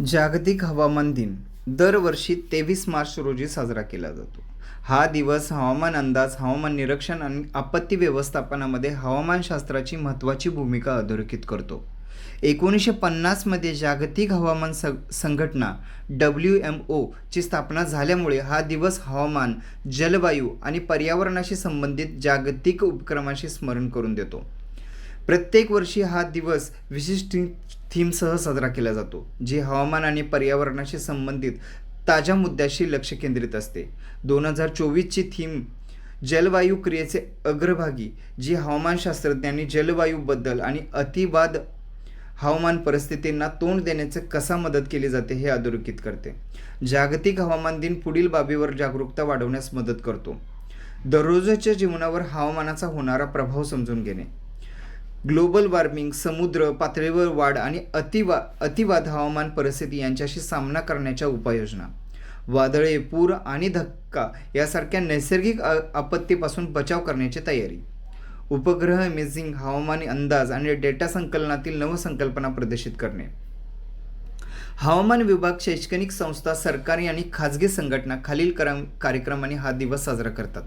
जागतिक हवामान दिन. दरवर्षी तेवीस मार्च रोजी साजरा केला जातो. हा दिवस हवामान अंदाज हवामान निरीक्षण आणि आपत्ती व्यवस्थापनामध्ये हवामानशास्त्राची महत्त्वाची भूमिका अधोरेखित करतो. एकोणीसशे पन्नासमध्ये जागतिक हवामान स संघटना डब्ल्यू एम ओची स्थापना झाल्यामुळे हा दिवस हवामान जलवायू आणि पर्यावरणाशी संबंधित जागतिक उपक्रमाशी स्मरण करून देतो. प्रत्येक वर्षी हा दिवस विशिष्ट थीमसह साजरा केला जातो जी हवामान आणि पर्यावरणाशी संबंधित ताज्या मुद्द्याशी लक्ष केंद्रित असते. दोन हजार चोवीसची थीम जलवायू क्रियेचे अग्रभागी जी हवामानशास्त्रज्ञांनी जलवायूबद्दल आणि अतिवाद हवामान परिस्थितींना तोंड देण्याचे कसा मदत केली जाते हे अधोरेखित करते. जागतिक हवामान दिन पुढील बाबीवर जागरूकता वाढवण्यास मदत करतो. दररोजच्या जीवनावर हवामानाचा होणारा प्रभाव समजून घेणे. ग्लोबल वॉर्मिंग समुद्र पातळीवर वाढ आणि अतिवा अतिवाद हवामान परिस्थिती यांच्याशी सामना करण्याच्या उपाययोजना. वादळे पूर आणि धक्का यासारख्या नैसर्गिक आपत्तीपासून बचाव करण्याची तयारी. उपग्रह इमेजिंग हवामान अंदाज आणि डेटा संकलनातील नवसंकल्पना प्रदर्शित करणे. हवामान विभाग शैक्षणिक संस्था सरकारी आणि खाजगी संघटना खालील करम कार्यक्रमांनी हा दिवस साजरा करतात.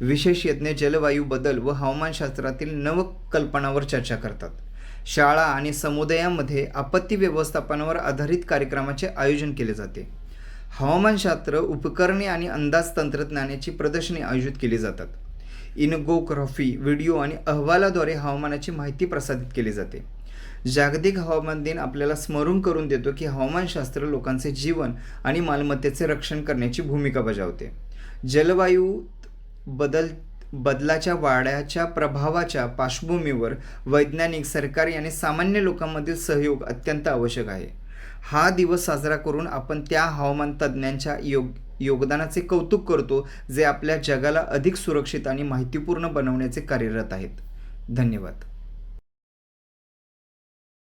विशेष यज्ञ जलवायू बदल व हवामानशास्त्रातील नवकल्पनावर चर्चा करतात. शाळा आणि समुदायामध्ये आपत्ती व्यवस्थापनावर आधारित कार्यक्रमाचे आयोजन केले जाते. हवामानशास्त्र उपकरणे आणि अंदाज तंत्रज्ञानाची प्रदर्शने आयोजित केली जातात. इनगोग्राफी व्हिडिओ आणि अहवालाद्वारे हवामानाची माहिती प्रसारित केली जाते. जागतिक हवामान दिन आपल्याला स्मरून करून देतो की हवामानशास्त्र लोकांचे जीवन आणि मालमत्तेचे रक्षण करण्याची भूमिका बजावते. जलवायू बदल बदलाच्या वाड्याच्या प्रभावाच्या पार्श्वभूमीवर वैज्ञानिक सरकारी आणि सामान्य लोकांमधील सहयोग अत्यंत आवश्यक आहे. हा दिवस साजरा करून आपण त्या हवामान तज्ज्ञांच्या योग योगदानाचे कौतुक करतो जे आपल्या जगाला अधिक सुरक्षित आणि माहितीपूर्ण बनवण्याचे कार्यरत आहेत. धन्यवाद.